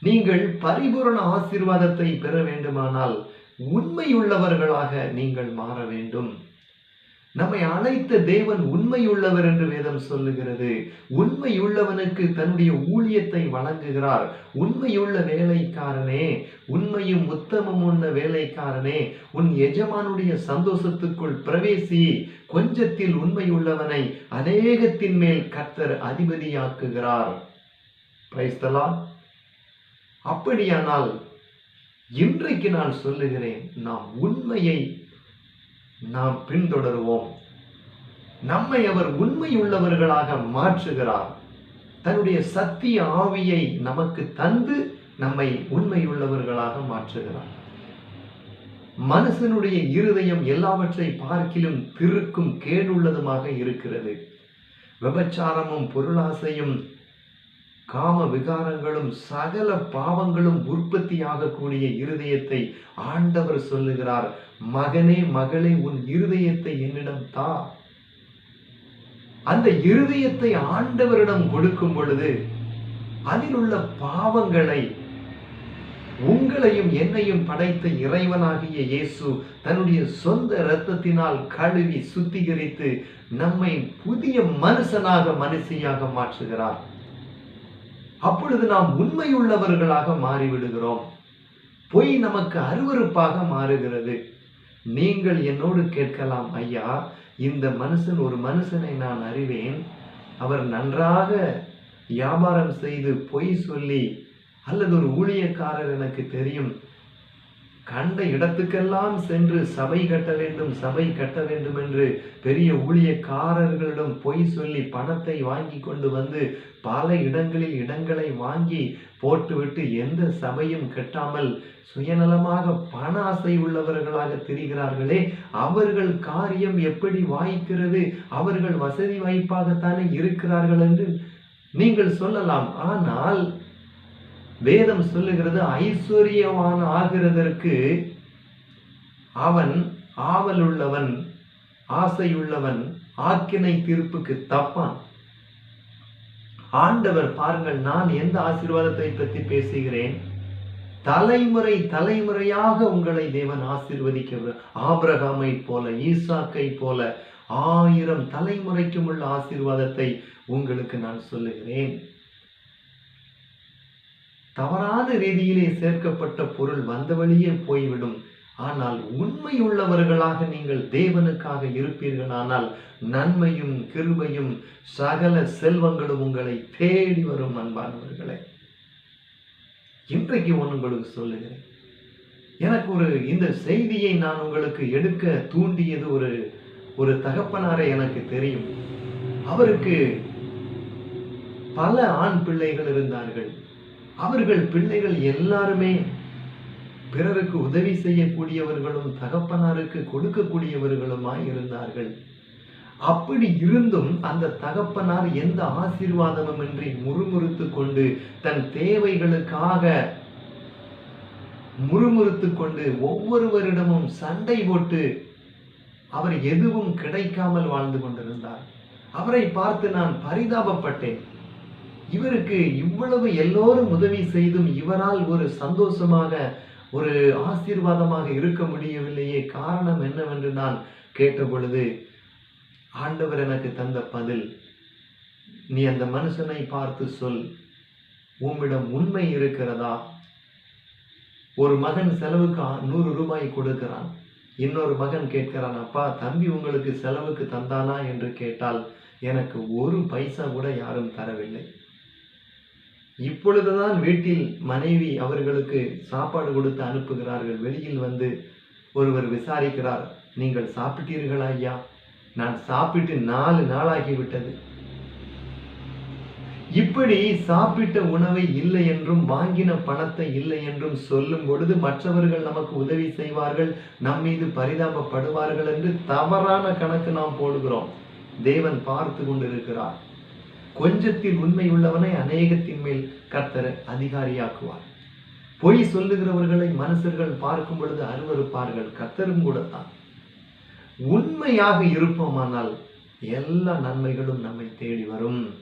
நீங்கள் பரிபூரண ஆசீர்வாதத்தை பெற வேண்டுமானால் உண்மையுள்ளவர்களாக நீங்கள் மாற வேண்டும். நம்மை அழைத்த தேவன் உண்மையுள்ளவர் என்று வேதம் சொல்லுகிறது. உண்மையுள்ளவனுக்கு தன்னுடைய ஊழியத்தை வழங்குகிறார். உண்மையுள்ள வேலைக்காரனே உண்மையும் உத்தமம் உள்ள வேலைக்காரனே உன் எஜமானுடைய சந்தோஷத்துக்குள் பிரவேசி கொஞ்சத்தில் உண்மையுள்ளவனை அநேகத்தின் மேல் கர்த்தர் அதிபதியாக்குகிறார். பிரைஸ்தலா. அப்படியானால் இன்றைக்கு நான் சொல்லுகிறேன் நாம் உண்மையை நாம் பின்தொடருவோம். நம்மை அவர் உண்மையுள்ளவர்களாக மாற்றுகிறார். தன்னுடைய சத்திய ஆவியை நமக்கு தந்து நம்மை உண்மையுள்ளவர்களாக மாற்றுகிறார். மனுஷனுடைய இருதயம் எல்லாவற்றை பார்க்கிலும் திருக்கும் கேடுள்ளதுமாக இருக்கிறது. விபச்சாரமும் பொருளாசையும் காம விகாரங்களும் சகல பாவங்களும் உற்பத்தியாகக்கூடிய இருதயத்தை ஆண்டவர் சொல்லுகிறார் மகனே மகளே உன் இருதயத்தை என்னிடம் தா. அந்த இருதயத்தை ஆண்டவரிடம் கொடுக்கும் பொழுது அதில் உள்ள பாவங்களை உங்களையும் என்னையும் படைத்த இறைவனாகிய இயேசு தன்னுடைய சொந்த இரத்தத்தினால் கழுவி சுத்திகரித்து நம்மை புதிய மனுஷனாக மனுஷியாக மாற்றுகிறார். அப்பொழுது நாம் உண்மையுள்ளவர்களாக மாறிவிடுகிறோம். பொய் நமக்கு அருவருப்பாக மாறுகிறது. நீங்கள் என்னோடு கேட்கலாம் ஐயா இந்த மனுஷன் ஒரு மனுஷனை நான் அறிவேன். அவர் நன்றாக வியாபாரம் செய்து பொய் சொல்லி அல்லது ஒரு ஊழியக்காரர் எனக்கு தெரியும். கண்ட இடத்துக்கெல்லாம் சென்று சபை கட்ட வேண்டும் சபை கட்ட வேண்டும் என்று பெரிய ஊழியக்காரர்களிடம் பொய் சொல்லி பணத்தை வாங்கி கொண்டு வந்து பல இடங்களில் இடங்களை வாங்கி போட்டுவிட்டு எந்த சபையும் கட்டாமல் சுயநலமாக பண ஆசை உள்ளவர்களாக திரிகிறார்களே அவர்கள் காரியம் எப்படி வாய்க்கிறது அவர்கள் வசதி வாய்ப்பாகத்தானே இருக்கிறார்கள் என்று நீங்கள் சொல்லலாம். ஆனால் வேதம் சொல்லுகிறது ஐஸ்வர்யவான் ஆகிறதற்கு அவன் ஆவலுள்ளவன் ஆசையுள்ளவன் ஆக்கினை தீர்ப்புக்கு தப்பான். ஆண்டவர் பாருங்கள் நான் எந்த ஆசீர்வாதத்தை பற்றி பேசுகிறேன்? தலைமுறை தலைமுறையாக உங்களை தேவன் ஆசீர்வதிக்க ஆபிரகாமை போல ஈசாக்கை போல ஆயிரம் தலைமுறைக்கும் உள்ள ஆசீர்வாதத்தை உங்களுக்கு நான் சொல்லுகிறேன். தவறான ரீதியிலே சேர்க்கப்பட்ட பொருள் வந்த வழியே போய்விடும். ஆனால் உண்மையுள்ளவர்களாக நீங்கள் தேவனுக்காக இருப்பீர்களானால் நன்மையும் கிருபையும் சகல செல்வங்களும் உங்களை தேடி வரும் அன்பானவர்களே. இன்றைக்கு ஒன்று உங்களுக்கு சொல்லுகிறேன். எனக்கு ஒரு இந்த செய்தியை நான் உங்களுக்கு எடுக்க தூண்டியது ஒரு ஒரு தகப்பனாரை எனக்கு தெரியும். அவருக்கு பல ஆண் பிள்ளைகள் இருந்தார்கள். அவர்கள் பிள்ளைகள் எல்லாருமே பிறருக்கு உதவி செய்யக்கூடியவர்களும் தகப்பனாருக்கு கொடுக்கக்கூடியவர்களுமாய் இருந்தார்கள். அப்படி இருந்தும் அந்த தகப்பனார் எந்த ஆசீர்வாதமின்றி முறுமுறுத்து கொண்டு தன் தேவைகளுக்காக முறுமுறுத்து கொண்டு ஒவ்வொருவரிடமும் சண்டை போட்டு அவர் எதுவும் கிடைக்காமல் வாழ்ந்து கொண்டிருந்தார். அவரை பார்த்து நான் பரிதாபப்பட்டேன். இவருக்கு இவ்வளவு எல்லோரும் உதவி செய்தும் இவரால் ஒரு சந்தோஷமாக ஒரு ஆசீர்வாதமாக இருக்க முடியவில்லையே. காரணம் என்னவென்று நான் கேட்ட பொழுது ஆண்டவர் எனக்கு தந்த பதில். நீ அந்த மனுஷனை பார்த்து சொல். உம்மிடம் உண்மை இருக்கிறதா? ஒரு மகன் செலவுக்கு நூறு ரூபாய் கொடுக்கிறான். இன்னொரு மகன் கேட்கிறான் அப்பா தம்பி உங்களுக்கு செலவுக்கு தந்தானா? என்று கேட்டால் எனக்கு ஒரு பைசா கூட யாரும் தரவில்லை. இப்பொழுதுதான் வீட்டில் மனைவி அவர்களுக்கு சாப்பாடு கொடுத்து அனுப்புகிறார்கள். வெளியில் வந்து ஒருவர் விசாரிக்கிறார். நீங்கள் சாப்பிட்டீர்களா ஐயா? நான் சாப்பிட்டு நாலு நாளாகிவிட்டது. இப்படி சாப்பிட்ட உணவை இல்லை என்றும் வாங்கின பணத்தை இல்லை என்றும் சொல்லும் பொழுது மற்றவர்கள் நமக்கு உதவி செய்வார்கள். நம் மீது பரிதாபப்படுவார்கள் என்று தவறான கணக்கு நாம் போடுகிறோம். தேவன் பார்த்து கொண்டிருக்கிறார். கொஞ்சத்தில் உண்மை உள்ளவனை அநேகத்தின் மேல் கர்த்தர் அதிகாரியாக்குவார். பொய் சொல்லுகிறவர்களை மனுஷர்கள் பார்க்கும் பொழுது அருவறுப்பார்கள் கர்த்தரும் கூடத்தான். உண்மையாக இருப்போமானால் எல்லா நன்மைகளும் நம்மை தேடி வரும்.